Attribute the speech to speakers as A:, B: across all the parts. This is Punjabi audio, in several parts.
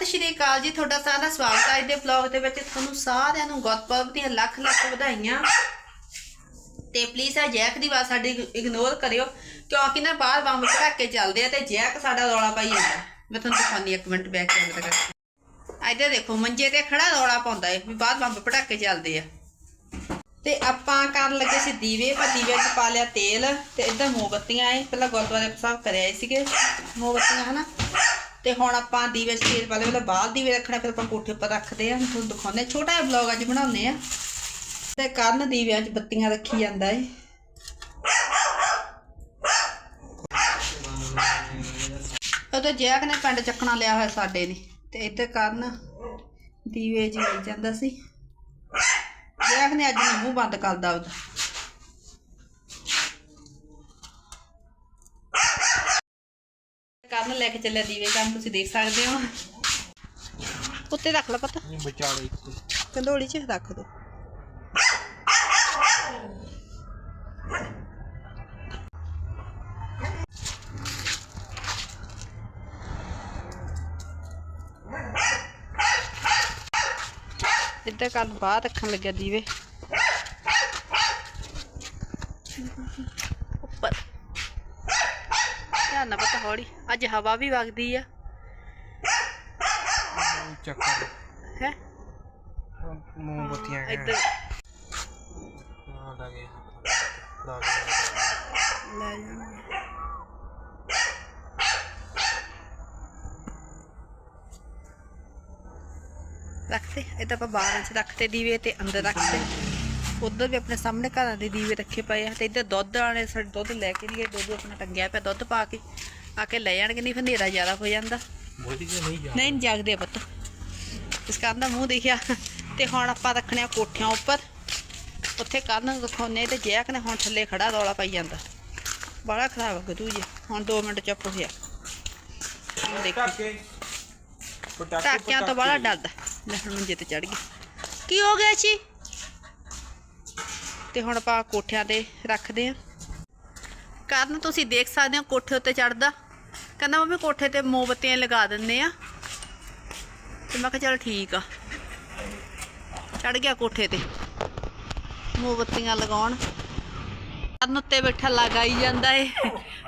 A: ਸਤਿ ਸ਼੍ਰੀ ਅਕਾਲ ਜੀ, ਤੁਹਾਡਾ ਸਾਰਿਆਂ ਦਾ ਸਵਾਗਤ ਹੈ। ਅੱਜ ਦੇ ਵਲੌਗ ਦੇ ਵਿੱਚ ਤੁਹਾਨੂੰ ਸਾਰਿਆਂ ਨੂੰ ਗੁਰਪੁਰਬ ਦੀਆਂ ਲੱਖ ਲੱਖ ਵਧਾਈਆਂ। ਤੇ ਪਲੀਜ਼ ਆ ਜੈਕ ਦੀ ਬਾਤ ਸਾਡੀ ਇਗਨੋਰ ਕਰਿਓ, ਕਿਉਂਕਿ ਨਾ ਬਾਹਰ ਬੰਬ ਪਟਾਕੇ ਚੱਲਦੇ ਆ ਤੇ ਜੈਕ ਸਾਡਾ ਰੌਲਾ ਪਾਈ ਜਾਂਦਾ। ਮੈਂ ਤੁਹਾਨੂੰ ਦਿਖਾਉਂਦੀ ਇੱਕ ਮਿੰਟ ਬੈਕ ਕੈਮਰਾ ਕਰਕੇ। ਇੱਧਰ ਦੇਖੋ, ਮੰਜੇ ਤੇ ਖੜਾ ਰੌਲਾ ਪਾਉਂਦਾ ਏ, ਵੀ ਬਾਹਰ ਬੰਬ ਪਟਾਕੇ ਚੱਲਦੇ ਆ। ਤੇ ਆਪਾਂ ਕਰਨ ਲੱਗੇ ਸੀ ਦੀਵੇ ਪਰ ਦੀਵੇ 'ਚ ਪਾ ਲਿਆ ਤੇਲ, ਤੇ ਇੱਧਰ ਮੋਮਬੱਤੀਆਂ ਏ। ਪਹਿਲਾਂ ਗੁਰਦੁਆਰੇ ਸਾਹਿਬ ਕਰਿਆ ਸੀਗੇ। ਮੋਮਬੱਤੀਆਂ, ਹਨਾ? ਤੇ ਹੁਣ ਆਪਾਂ ਦੀਵੇ 'ਚ ਤੇਲ ਪਾ ਲਿਆ ਪਹਿਲਾਂ ਬਾਹਰ ਦੀਵੇ ਰੱਖਣਾ, ਫਿਰ ਆਪਾਂ ਕੋਠੇ ਉੱਪਰ ਰੱਖਦੇ ਆ। ਤੁਹਾਨੂੰ ਦਿਖਾਉਂਦੇ ਆ। ਛੋਟਾ ਜਿਹਾ ਵਲੌਗ ਅੱਜ ਬਣਾਉਂਦੇ ਆ। ਤੇ ਕਰਨ ਦੀਵਿਆਂ 'ਚ ਬੱਤੀਆਂ ਰੱਖੀ ਜਾਂਦਾ ਏ। ਉਹ ਜੈਕ ਨੇ ਪਿੰਡ ਚੱਕਣਾ ਲਿਆ ਹੋਇਆ ਸਾਡੇ ਨੇ, ਤੇ ਇੱਥੇ ਕਰਨ ਦੀਵੇ ਜੀ ਲਈ ਜਾਂਦਾ ਸੀ। ਜੈਕ ਨੇ ਅੱਜ ਮੂੰਹ ਬੰਦ ਕਰਦਾ ਉਹਦਾ ਕਰਨ ਲੈ ਕੇ ਚੱਲਿਆ ਦੀਵੇ ਕੰਮ ਤੁਸੀਂ ਦੇਖ ਸਕਦੇ ਹੋ। ਉੱਤੇ ਰੱਖ ਲਾ ਪਤਾ।
B: ਨਹੀਂ ਵਿਚਾਲੇ
A: ਕੰਦੋਲੀ 'ਚ ਰੱਖ ਦੋ। ਇੱਧਰ ਕੱਲ ਬਾਹਰ ਰੱਖਣ ਲੱਗਿਆ ਦੀਵੇ। ਧਿਆਨ ਨਾਲ ਪਤਾ ਹੌਲੀ। ਅੱਜ ਹਵਾ ਵੀ ਵਗਦੀ ਆ।
B: ਚੱਕਰ।
A: ਹੈ?
B: ਮੋਮਬੱਤੀਆਂ
A: ਇੱਧਰ ਲੈ ਜਾਣਗੇ ਰੱਖਤੇ ਇਹ ਤਾਂ ਆਪਾਂ ਬਾਹਰ ਚ ਰੱਖਤੇ ਦੀਵੇ ਤੇ ਅੰਦਰ ਰੱਖਤੇ ਉਧਰ ਵੀ ਆਪਣੇ ਸਾਹਮਣੇ ਘਰਾਂ ਦੇ ਦੀਵੇ ਰੱਖੇ ਪਏ ਆ ਤੇ ਇੱਧਰ ਦੁੱਧ ਵਾਲੇ ਸਾਡੇ ਦੁੱਧ ਲੈ ਕੇ ਨਹੀਂ ਗਏ ਦੁੱਧ ਆਪਣਾ ਟੰਗਿਆ ਪਿਆ ਦੁੱਧ ਪਾ ਕੇ ਆ ਕੇ ਲੈ ਜਾਣਗੇ ਨਹੀਂ ਫਿਰ ਹਨੇਰਾ ਜ਼ਿਆਦਾ ਹੋ ਜਾਂਦਾ।
B: ਨਹੀਂ
A: ਜਾਗਦੇ ਪੁੱਤ। ਇਸ ਕਰਨ ਦਾ ਮੂੰਹ ਦੇਖਿਆ ਤੇ ਹੁਣ ਆਪਾਂ ਰੱਖਣੇ ਆ ਕੋਠਿਆਂ ਉੱਪਰ। ਉੱਥੇ ਕਰਨ ਦਿਖਾਉਨੇ ਤੇ ਜੈਕ ਨੇ ਹੁਣ ਥੱਲੇ ਖੜਾ ਰੌਲਾ ਪਾਈ ਜਾਂਦਾ। ਬੜਾ ਖਰਾਬ ਹੋ ਗਿਆ ਤੂੰ ਜੀ ਹੁਣ 2 ਮਿੰਟ ਚੁੱਪ ਹੋਇਆ ਦੇਖੀ।
B: ਪਟਾਕੇ। ਪਟਾਕੇ
A: ਟਾਕਿਆਂ ਤੋਂ ਬੜਾ ਡਰਦਾ ਲੈ ਹੁਣ ਮੰਜੇ ਤੇ ਚੜ ਗਈ। ਕੀ ਹੋ ਗਿਆ ਜੀ ਤੇ ਹੁਣ ਆਪਾਂ ਕੋਠਿਆਂ ਤੇ ਰੱਖਦੇ ਆ ਕਰਨ ਤੁਸੀਂ ਦੇਖ ਸਕਦੇ ਹੋ ਕੋਠੇ ਉੱਤੇ ਚੜਦਾ ਕਹਿੰਦਾ ਮੰਮੀ ਕੋਠੇ ਤੇ ਮੋਮਬੱਤੀਆਂ ਲਗਾ ਦਿੰਨੇ ਆ ਤੇ ਮੈਂ ਕਿਹਾ ਚਲ ਠੀਕ ਆ। ਚੜ ਗਿਆ ਕੋਠੇ ਤੇ। ਮੋਮਬੱਤੀਆਂ ਲਗਾਉਣ। ਕਰਨ ਉੱਤੇ ਬੈਠਾ ਲਗਾਈ ਜਾਂਦਾ ਏ।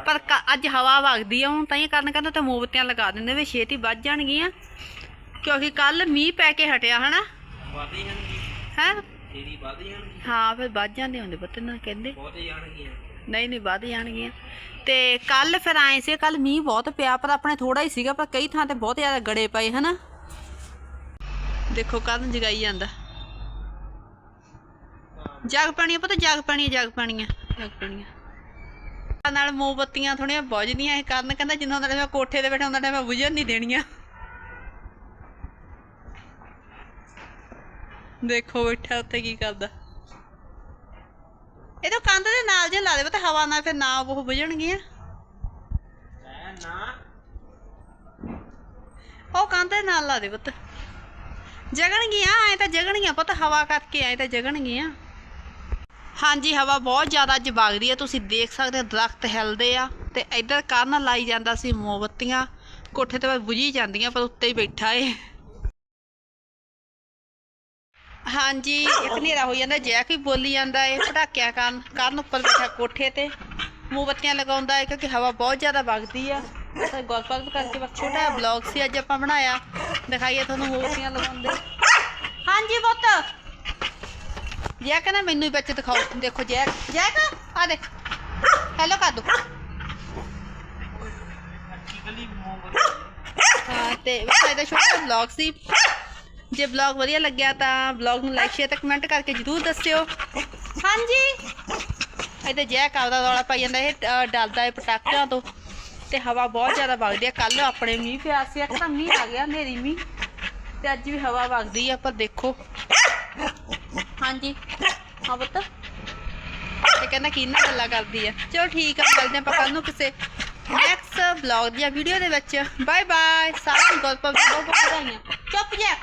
A: ਪਰ ਅੱਜ ਹਵਾ ਵਗਦੀ ਆ ਹੁਣ ਤਾਂ ਇਹ ਕਰਨ ਕਹਿੰਦਾ ਤੇ ਮੋਮਬੱਤੀਆਂ ਲਗਾ ਦਿੰਦੇ ਵੀ ਛੇਤੀ ਵੱਜ ਜਾਣਗੀਆਂ। ਕਿਉਂਕਿ ਕੱਲ ਮੀਂਹ ਪੈ ਕੇ ਹਟਿਆ ਹਨਾ? ਹੈ? ਹਾਂ ਫਿਰ ਵੱਜ ਜਾਂਦੇ ਹੁੰਦੇ ਪਤਾ ਨਾ ਕਹਿੰਦੇ।
B: ਬਹੁਤ ਜਾਣਗੀਆਂ।
A: ਨਹੀਂ ਨਹੀਂ ਵੱਧ ਜਾਣਗੀਆਂ। ਤੇ ਕੱਲ ਫਿਰ ਆਏ ਸੀ ਕੱਲ ਮੀਂਹ ਬਹੁਤ ਪਿਆ ਪਰ ਆਪਣੇ ਥੋੜਾ ਹੀ ਸੀਗਾ ਪਰ ਕਈ ਥਾਂ ਤੇ ਬਹੁਤ ਜ਼ਿਆਦਾ ਗੜੇ ਪਏ ਹਨਾ? ਦੇਖੋ ਕਦੋਂ ਜਗਾਈ ਜਾਂਦਾ। ਜਗ ਪਾਣੀ ਪਤਾ ਜਗ ਪਾਣੀ ਜਗ ਪਾਣੀ ਜਗ ਪਾਣੀ ਨਾਲ ਮੋਮਬੱਤੀਆਂ ਥੋੜੀਆਂ ਬੁਝਦੀਆਂ ਇਹ ਕਾਰਨ ਕਹਿੰਦਾ ਜਿੰਨਾ ਦਾ ਕੋਠੇ ਤੇ ਬੈਠਾ ਹੁੰਦਾ ਟਾਈਮ ਮੈਂ ਬੁਝਣ ਨਹੀਂ ਦੇਣੀਆਂ। ਦੇਖੋ ਬੈਠਾ ਉੱਤੇ ਕੀ ਕਰਦਾ। ਇਹ ਤਾਂ ਕੰਧ ਦੇ ਨਾਲ ਜੇ ਲਾ ਦੇ ਪਤਾ ਹਵਾ ਨਾਲ ਫਿਰ ਨਾ ਉਹ ਬੁਝਣਗੀਆਂ
B: ਐ ਨਾ
A: ਉਹ ਕੰਧ ਦੇ ਨਾਲ ਲਾ ਦੇ ਪੁੱਤ। ਜਗਣਗੀਆਂ, ਐ ਤਾਂ ਜਗਣਗੀਆਂ ਪੁੱਤ, ਹਵਾ ਕਰਕੇ ਐ ਤਾਂ ਜਗਣਗੀਆਂ। ਹਾਂਜੀ, ਹਵਾ ਬਹੁਤ ਜ਼ਿਆਦਾ ਅੱਜ ਵਗਦੀ ਹੈ ਤੁਸੀਂ ਦੇਖ ਸਕਦੇ ਹੋ ਦਰਖਤ ਹਿਲਦੇ ਆ, ਤੇ ਇੱਧਰ ਕਰਨ ਲਾਈ ਜਾਂਦਾ ਸੀ ਮੋਮਬੱਤੀਆਂ। ਕੋਠੇ ਤੇ ਬਸ ਬੁਝੀ ਜਾਂਦੀਆਂ, ਪਰ ਉੱਤੇ ਹੀ ਬੈਠਾ ਏ। ਹਾਂਜੀ, ਇੱਕ ਹਨੇਰਾ ਹੋ ਜਾਂਦਾ ਜੈਕ ਵੀ ਬੋਲੀ ਜਾਂਦਾ ਏ ਪਟਾਕਿਆਂ ਕਾਰਨ, ਕਰਨ ਉੱਪਰ ਬੈਠਾ ਕੋਠੇ ਤੇ। ਮੋਮਬੱਤੀਆਂ ਲਗਾਉਂਦਾ ਏ ਕਿਉਂਕਿ ਹਵਾ ਬਹੁਤ ਜ਼ਿਆਦਾ ਵਗਦੀ ਆ। ਤੇ ਗੁਰਪੁਰਬ ਕਰਕੇ ਬਸ ਛੋਟਾ ਜਿਹਾ ਬਲੌਗ ਸੀ, ਅੱਜ ਆਪਾਂ ਬਣਾਇਆ। ਦਿਖਾਈਏ ਤੁਹਾਨੂੰ ਮੋਮਬੱਤੀਆਂ ਲਗਾਉਂਦੇ। ਹਾਂਜੀ ਪੁੱਤ। ਜੈਕ ਨਾ ਮੈਨੂੰ ਹੀ ਵਿੱਚ ਦਿਖਾਓ। ਦੇਖੋ ਜੈਕ ਜੈਕ ਆ ਦੇਖ। ਹੈਲੋ ਕਰ ਦੋ ਹਾਂ, ਤੇ ਵੈਸੇ ਇਹਦਾ ਛੋਟਾ ਬਲੌਗ ਸੀ। ਜੇ ਬਲੌਗ ਵਧੀਆ ਲੱਗਿਆ ਤਾਂ ਬਲੌਗ ਨੂੰ ਲਾਈਕ ਸ਼ੇਅਰ ਤੇ ਕਮੈਂਟ ਕਰਕੇ ਜਰੂਰ ਦੱਸਿਓ। ਹਾਂਜੀ। ਇਹਦੇ ਜੈਕ ਆਪਦਾ ਰੌਲਾ ਪਾਈ ਜਾਂਦਾ ਇਹ ਅ, ਡਰਦਾ ਹੈ ਪਟਾਕਿਆਂ ਤੋਂ। ਤੇ ਹਵਾ ਬਹੁਤ ਜ਼ਿਆਦਾ ਵਗਦੀ ਹੈ ਕੱਲ ਆਪਣੇ ਮੀਂਹ ਪਿਆ ਸੀ ਇੱਕ ਤਾਂ ਮੀਂਹ ਆ ਗਿਆ ਹਨੇਰੀ ਮੀਂਹ। ਤੇ ਅੱਜ ਵੀ ਹਵਾ ਵਗਦੀ ਆ ਪਰ ਦੇਖੋ। ਹਾਂਜੀ। ਹਾਂ ਪੁੱਤ। ਤੇ ਕਹਿੰਦਾ ਕੀ ਨਾਲ ਗੱਲਾਂ ਕਰਦੀ ਆ। ਚਲੋ ਠੀਕ ਆ ਮਿਲਦੇ ਆਪਾਂ ਕੱਲ ਨੂੰ ਕਿਸੇ ਨੈਕਸਟ ਵਲੌਗ ਦੀਆਂ ਵੀਡੀਓ ਦੇ ਵਿੱਚ। ਬਾਏ ਬਾਏ ਸਾਰਿਆਂ ਨੂੰ ਬਹੁਤ ਬਹੁਤ ਵਧਾਈਆਂ। ਚੁੱਪ ਜਾ।